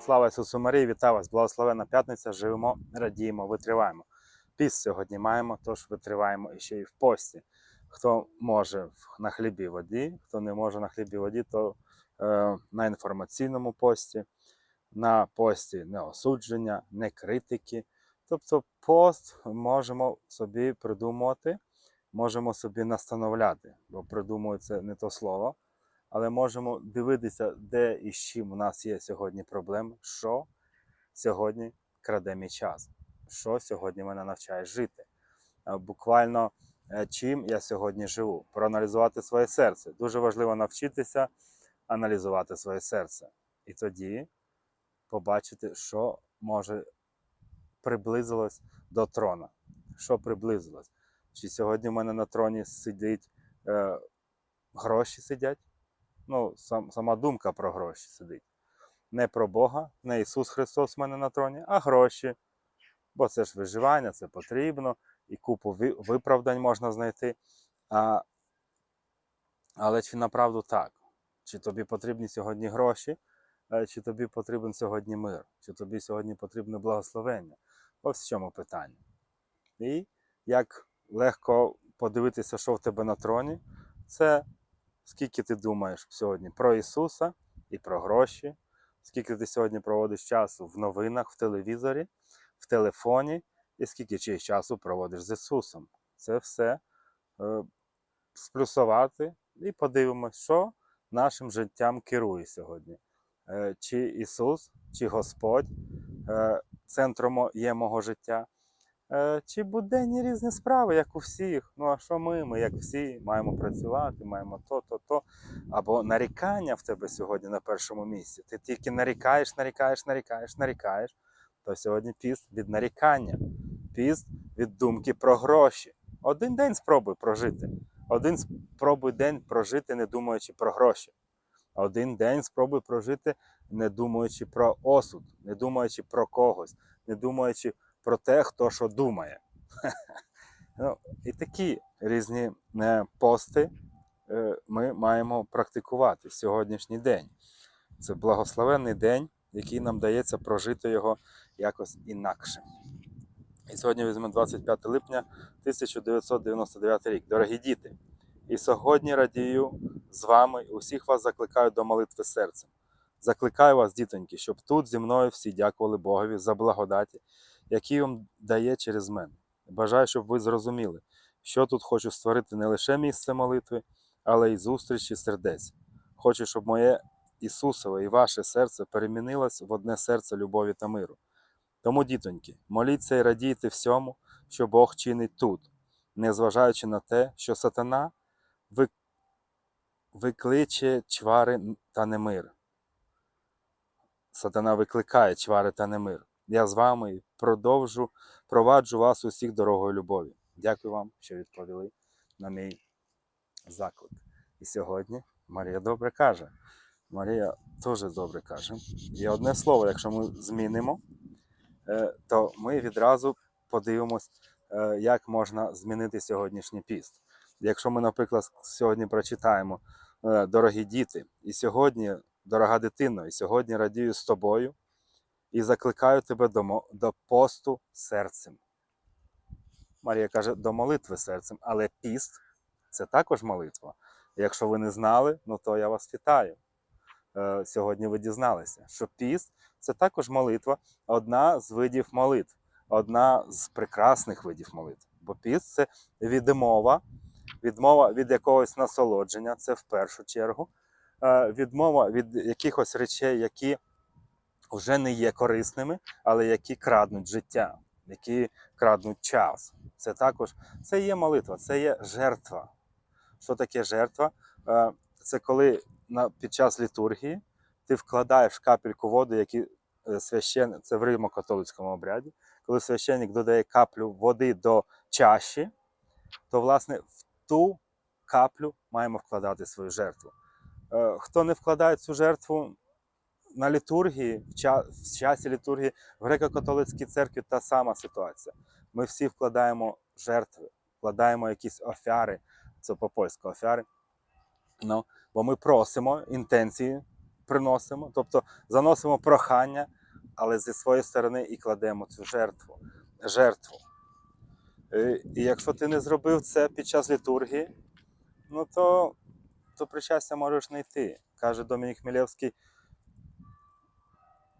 Слава Ісусу Марії, вітаю вас! Благословена п'ятниця. Живемо, радіємо, витриваємо. Піст сьогодні маємо, тож витриваємо ще й в пості. Хто може на хлібі воді, хто не може на хлібі воді, то е, на інформаційному пості, на пості не осудження, не критики. Тобто пост можемо собі придумувати, можемо собі настановляти, бо придумую це не то слово але можемо дивитися, де і з чим у нас є сьогодні проблеми, що сьогодні краде мій час, що сьогодні мене навчає жити. Е, Буквально е, чим я сьогодні живу, проаналізувати своє серце. Дуже важливо навчитися аналізувати своє серце. І тоді побачити, що може приблизилось до трона. Що приблизилось? Чи сьогодні в мене на троні сидить е, гроші сидять? Ну, сам, сама думка про гроші сидить. Не про Бога, не Ісус Христос в мене на троні, а гроші. Бо це ж виживання, це потрібно, і купу виправдань можна знайти. А, але чи направду так? Чи тобі потрібні сьогодні гроші, е, чи тобі потрібен сьогодні мир, чи тобі сьогодні потрібне благословення? Ось в чому питання. І як легко подивитися, що в тебе на троні, це скільки ти думаєш сьогодні про Ісуса і про гроші, скільки ти сьогодні проводиш часу в новинах, в телевізорі, в телефоні, і скільки чи часу проводиш з Ісусом. Це все е, сплюсувати і подивимось, що нашим життям керує сьогодні. Е, чи Ісус, чи Господь е, центром є мого життя. Е, Чи буденні різні справи, як у всіх. Ну а що ми? Ми, як всі, маємо працювати, маємо то, то, то. Або нарікання в тебе сьогодні на першому місці. Ти тільки нарікаєш, нарікаєш, нарікаєш, нарікаєш. То сьогодні піст від нарікання, піст від думки про гроші. Один день спробуй прожити. Один спробуй день прожити, не думаючи про гроші. Один день спробуй прожити, не думаючи про осуд, не думаючи про когось, не думаючи про те, хто що думає. ну, і такі різні е, пости е, ми маємо практикувати в сьогоднішній день. Це благословенний день, який нам дається прожити його якось інакше. І сьогодні візьмемо 25 липня 1999 рік. Дорогі діти, і сьогодні радію з вами, усіх вас закликаю до молитви серцем. Закликаю вас, дітоньки, щоб тут зі мною всі дякували Богові за благодаті, які він дає через мене. Бажаю, щоб ви зрозуміли, що тут хочу створити не лише місце молитви, але й зустрічі сердець. Хочу, щоб моє Ісусове і ваше серце перемінилось в одне серце любові та миру. Тому, дітоньки, моліться і радійте всьому, що Бог чинить тут, незважаючи на те, що сатана ви- викличе чвари та немир. Сатана викликає чвари та немир. Я з вами продовжу, проваджу вас усіх дорогою любові. Дякую вам, що відповіли на мій заклик. І сьогодні Марія добре каже. Марія дуже добре каже. І одне слово, якщо ми змінимо, е, то ми відразу подивимось, е, як можна змінити сьогоднішній піст. Якщо ми, наприклад, сьогодні прочитаємо е, Дорогі діти, і сьогодні, дорога дитино, і сьогодні радію з тобою і закликаю тебе до, до посту серцем. Марія каже, до молитви серцем, але піст це також молитва. Якщо ви не знали, ну то я вас вітаю. Е, Сьогодні ви дізналися, що піст це також молитва, одна з видів молитв, одна з прекрасних видів молитв. Бо піст це відмова, відмова від якогось насолодження, це в першу чергу, е, відмова від якихось речей, які вже не є корисними, але які краднуть життя, які краднуть час. Це також це є молитва, це є жертва. Що таке жертва? Е, Це коли під час літургії ти вкладаєш капельку води, які е, священ... це в римо-католицькому обряді, коли священник додає каплю води до чаші, то власне в ту каплю маємо вкладати свою жертву. Е, Хто не вкладає цю жертву на літургії, в, ча... в часі літургії в греко-католицькій церкві та сама ситуація. Ми всі вкладаємо жертви, вкладаємо якісь офяри, це по-польську офяри. Ну, бо ми просимо інтенції приносимо, тобто заносимо прохання, але зі своєї сторони і кладемо цю жертву. жертву. Е, І якщо ти не зробив це під час літургії, ну то, то причастя можеш не йти. Каже Домінік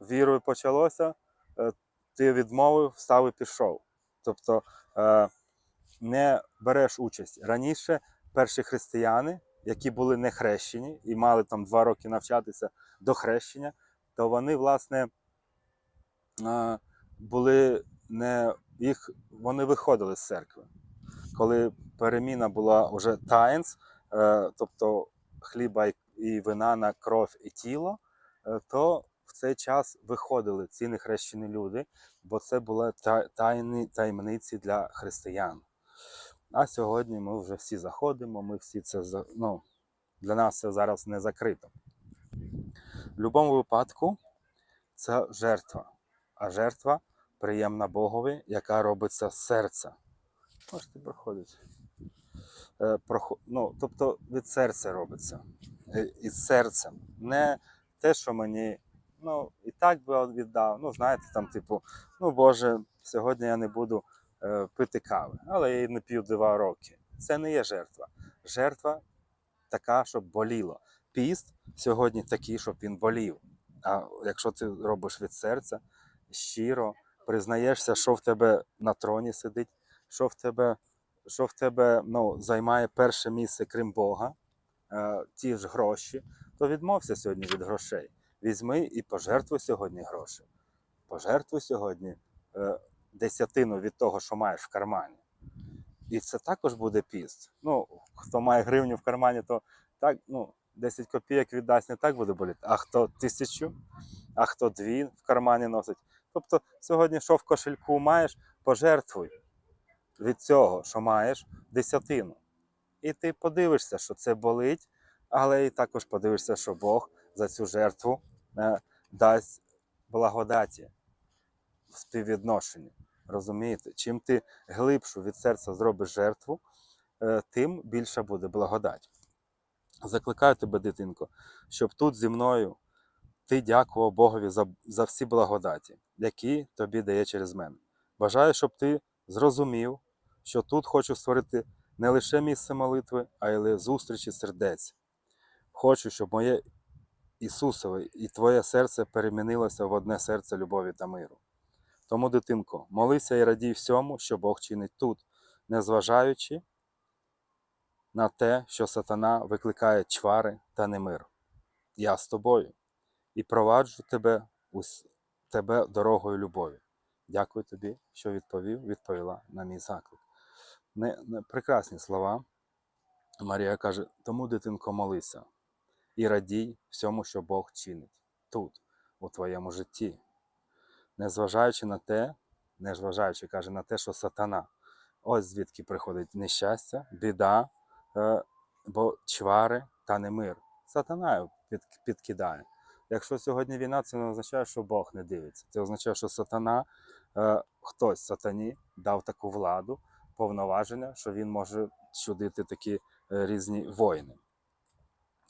Вірою почалося, е, ти відмовив, встав і пішов. Тобто е, не береш участь. Раніше перші християни, які були не хрещені і мали там два роки навчатися до хрещення, то вони, власне, е, були не їх, вони виходили з церкви. Коли переміна була вже таїнс, тобто хліба і- вина на кров і тіло, то цей час виходили ці нехрещені люди, бо це були та- тайні таємниці для християн. А сьогодні ми вже всі заходимо, ми всі це ну, для нас це зараз не закрито. В будь-якому випадку це жертва. А жертва приємна Богові, яка робиться з серця. Можете проходити. Е, ну, тобто від серця робиться. Е, Із серцем. Не те, що мені ну, і так би віддав. Ну, знаєте, там, типу, ну Боже, сьогодні я не буду е, пити кави, але я її не п'ю два роки. Це не є жертва. Жертва така, щоб боліло. Піст сьогодні такий, щоб він болів. А якщо ти робиш від серця, щиро, признаєшся, що в тебе на троні сидить, що в тебе, що в тебе ну, займає перше місце, крім Бога, е, ті ж гроші, то відмовся сьогодні від грошей. Візьми і пожертвуй сьогодні гроші. Пожертвуй сьогодні е, десятину від того, що маєш в кармані. І це також буде піст. Ну, хто має гривню в кармані, то так, ну, 10 копійок віддасть, не так буде боліти. А хто тисячу, а хто дві в кармані носить. Тобто сьогодні, що в кошельку маєш, пожертвуй від цього, що маєш, десятину. І ти подивишся, що це болить, але і також подивишся, що Бог за цю жертву е, дасть благодаті в співвідношенні. Розумієте? Чим ти глибшу від серця зробиш жертву, е, тим більша буде благодать. Закликаю тебе, дитинко, щоб тут зі мною ти дякував Богові за, за всі благодаті, які тобі дає через мене. Бажаю, щоб ти зрозумів, що тут хочу створити не лише місце молитви, а й зустрічі сердець. Хочу, щоб моє Ісусове і твоє серце перемінилося в одне серце любові та миру. Тому, дитинко, молися і радій всьому, що Бог чинить тут, незважаючи на те, що сатана викликає чвари та немир. Я з тобою і проваджу тебе, тебе дорогою любові. Дякую тобі, що відповів, відповіла на мій заклик. Не, не, прекрасні слова. Марія каже: тому, дитинко, молися і радій всьому, що Бог чинить тут, у твоєму житті. Незважаючи на те, незважаючи, каже, на те, що сатана. Ось звідки приходить нещастя, біда, е, бо чвари та немир. Сатана підкидає. Якщо сьогодні війна, це не означає, що Бог не дивиться. Це означає, що сатана, е, хтось сатані дав таку владу, повноваження, що він може чудити такі е, різні воїни.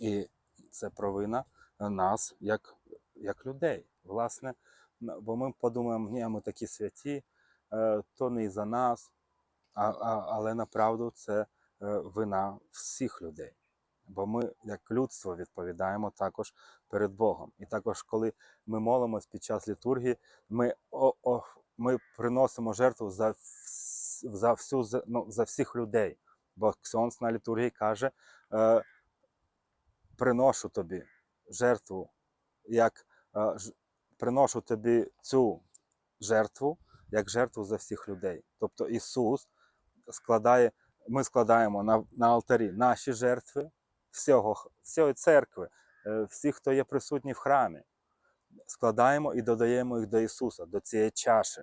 І це провина нас, як, як людей. Власне, бо ми подумаємо, ні, ми такі святі, е, то не за нас, а, а, але направду це е, вина всіх людей. Бо ми, як людство, відповідаємо також перед Богом. І також, коли ми молимось під час літургії, ми, о, о, ми приносимо жертву за, за, всю, ну, за всіх людей. Бо Ксьонс на літургії каже: е, приношу тобі жертву, як е, приношу тобі цю жертву, як жертву за всіх людей. Тобто Ісус складає, ми складаємо на, на алтарі наші жертви всього, всієї церкви, е, всіх, хто є присутній в храмі. Складаємо і додаємо їх до Ісуса, до цієї чаші.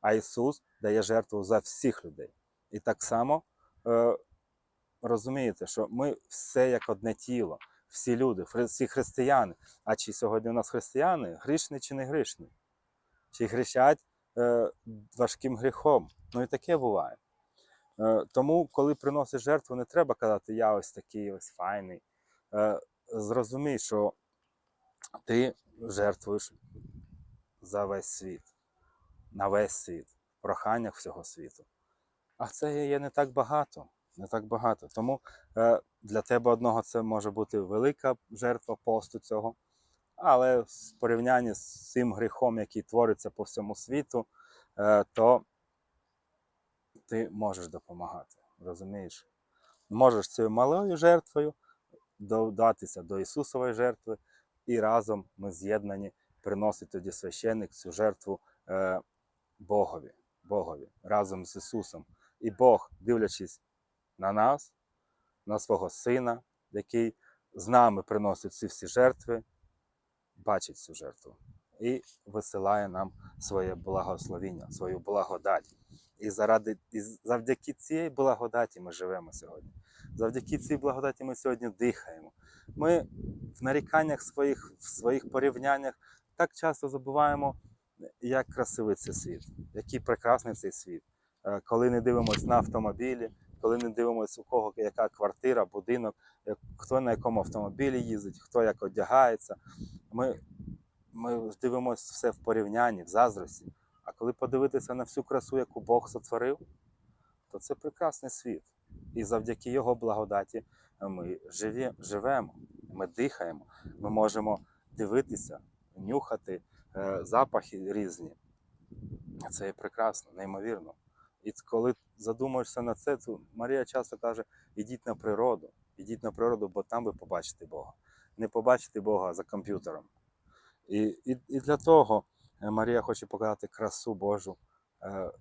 А Ісус дає жертву за всіх людей. І так само е, розумієте, що ми все як одне тіло, всі люди, всі християни. А чи сьогодні у нас християни грішні чи не грішні? Чи грішать е, важким гріхом? Ну і таке буває. Е, тому, коли приносиш жертву, не треба казати, я ось такий ось файний. Е, зрозумій, що ти жертвуєш за весь світ, на весь світ, в проханнях всього світу. А це є не так багато. Не так багато. Тому е, для тебе одного це може бути велика жертва посту цього. Але в порівнянні з цим гріхом, який твориться по всьому світу, е, то ти можеш допомагати. Розумієш? Можеш цією малою жертвою додатися до Ісусової жертви, і разом ми з'єднані приносить тоді священник цю жертву е, Богові, Богові разом з Ісусом. І Бог, дивлячись на нас, на свого Сина, який з нами приносить ці всі жертви, бачить цю жертву і висилає нам своє благословіння, свою благодать. І заради і завдяки цієї благодаті ми живемо сьогодні. Завдяки цій благодаті ми сьогодні дихаємо. Ми в наріканнях своїх, в своїх порівняннях так часто забуваємо, як красивий цей світ, який прекрасний цей світ. Е, Коли не дивимося на автомобілі, коли не дивимося, у кого яка квартира, будинок, хто на якому автомобілі їздить, хто як одягається. Ми, ми дивимося все в порівнянні, в заздрості. А коли подивитися на всю красу, яку Бог сотворив, то це прекрасний світ. І завдяки Його благодаті ми живі, живемо, ми дихаємо, ми можемо дивитися, нюхати е, запахи різні. Це є прекрасно, неймовірно. І коли задумуєшся на це, то Марія часто каже: ідіть на природу, ідіть на природу, бо там ви побачите Бога. Не побачите Бога за комп'ютером. І, і, і для того е, Марія хоче показати красу Божу, е,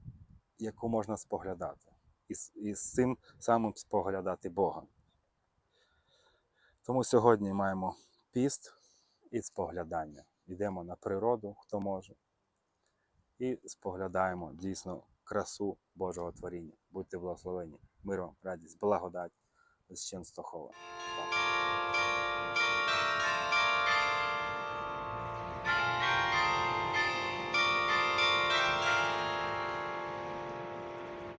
яку можна споглядати. І, і з цим самим споглядати Бога. Тому сьогодні маємо піст і споглядання. Йдемо на природу, хто може, і споглядаємо дійсно красу Божого творіння. Будьте благословені. миром, радість, благодать з Ченстохова.